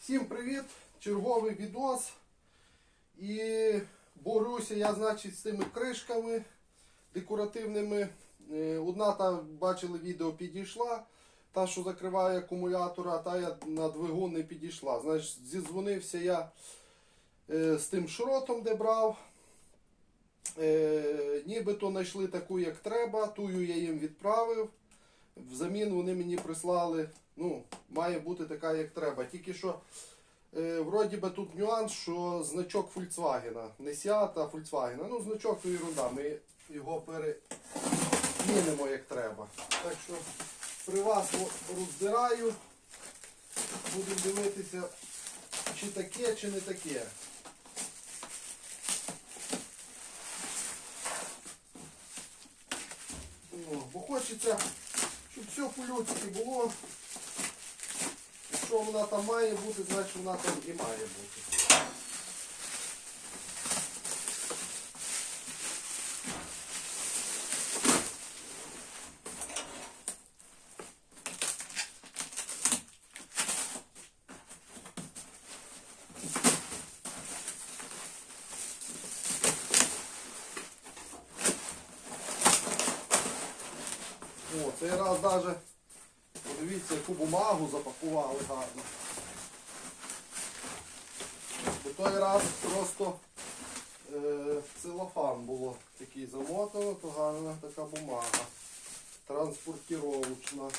Всім привіт! Черговий відос. І борюся я, значить, з цими кришками декоративними. Е, Одна та бачили відео підійшла, та, що закриває акумулятор, а та я на двигун не підійшла. Значить, зізвонився я е, з тим шротом, де брав. Е, нібито знайшли таку, як треба, тую я їм відправив. Взамін вони мені прислали, ну, має бути така, як треба. Тільки що, е, вроді би тут нюанс, що значок Volkswagen, не Seat, а Volkswagen. Ну, значок то ерунда, ми його перемінимо як треба. Так що при вас роздираю, будемо дивитися, чи таке, чи не таке. Ну, бо хочеться, щоб все по-людськи було. Що вона там має бути, значить вона там і має бути. О, цей раз навіть, подивіться, яку бумагу запакували гарно. Бо той раз просто е, целофан було такий замотано, то гарна така бумага. Транспортировочна.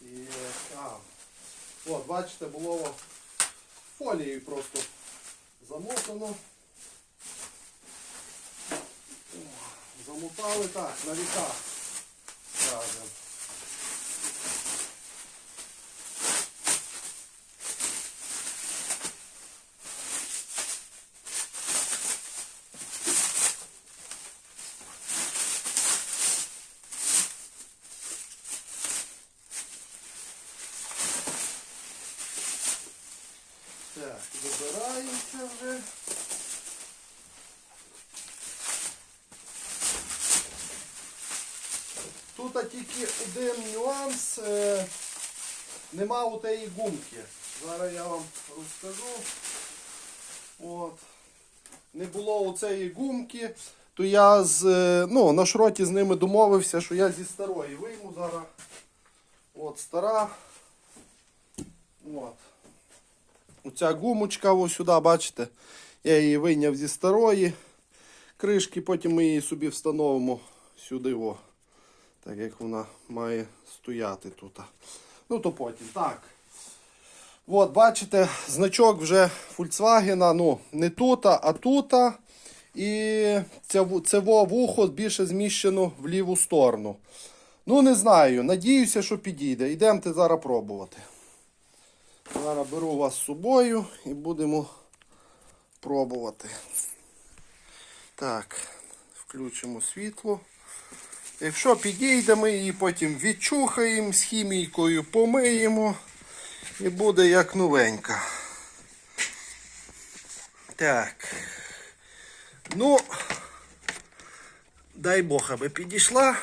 І, а, от, бачите, було фолією просто замотано. Замотали так, на віках. Скажем. Так, вибираємося вже. Тут тільки один нюанс. е, Нема у тієї гумки. Зараз я вам розкажу. От. Не було у цієї гумки, то я з, е, ну, на шроті з ними домовився, що я зі старої вийму зараз. От стара. От. Оця гумочка ось сюди, бачите, я її вийняв зі старої кришки, потім ми її собі встановимо сюди. О, так як вона має стояти тут. Ну то потім. Так. От, бачите, значок вже Volkswagen, ну, не тут, а тут. І це, вухо більше зміщено в ліву сторону. Ну, не знаю. Надіюся, що підійде. Йдемте зараз пробувати. Зараз беру вас з собою і будемо пробувати. Так, включимо світло. Якщо підійде, ми її потім відчухаємо з хімійкою, помиємо і буде як новенька. Так. Ну, дай Бог, аби підійшла.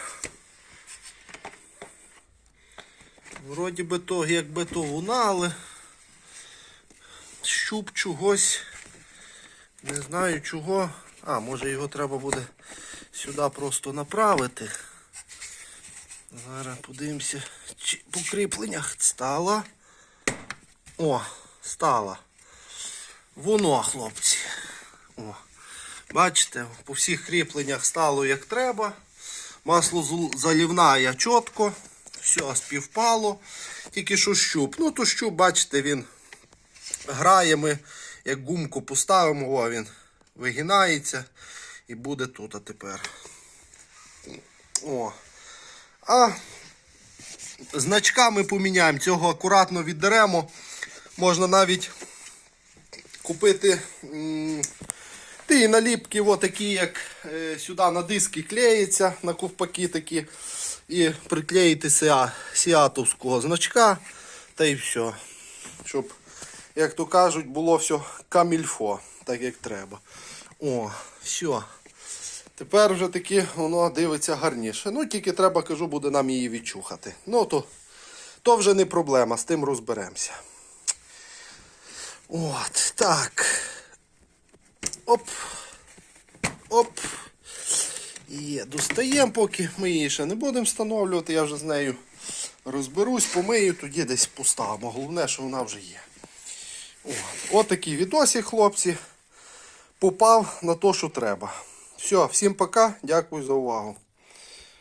Вроді би то, якби то луна, але щуп чогось. Не знаю чого. А, може його треба буде сюди просто направити. Зараз подивимося, чи по кріпленнях стала. О, стала. Воно, хлопці. О. Бачите, по всіх кріпленнях стало як треба. Масло залівна чітко. Все співпало. Тільки що щуп. Ну, то щуп, бачите, він грає. Ми як гумку поставимо, о, він вигинається і буде тут а тепер. О. А значка ми поміняємо. Цього акуратно віддеремо. Можна навіть купити ті наліпки, о, такі, як е, сюди на диски клеїться, на ковпаки такі. І приклеїти сіатовського значка. Та й все. Щоб, як то кажуть, було все камільфо, так як треба. О, все. Тепер вже таки воно дивиться гарніше. Ну, тільки треба, кажу, буде нам її відчухати. Ну, то, то вже не проблема, з тим розберемося. От, так. Оп. Оп. Є, достаємо, поки ми її ще не будемо встановлювати. Я вже з нею розберусь, помию, тоді десь поставимо. Головне, що вона вже є. От, От відосі, хлопці. Попав на те, що треба. Все, всім пока, дякую за увагу.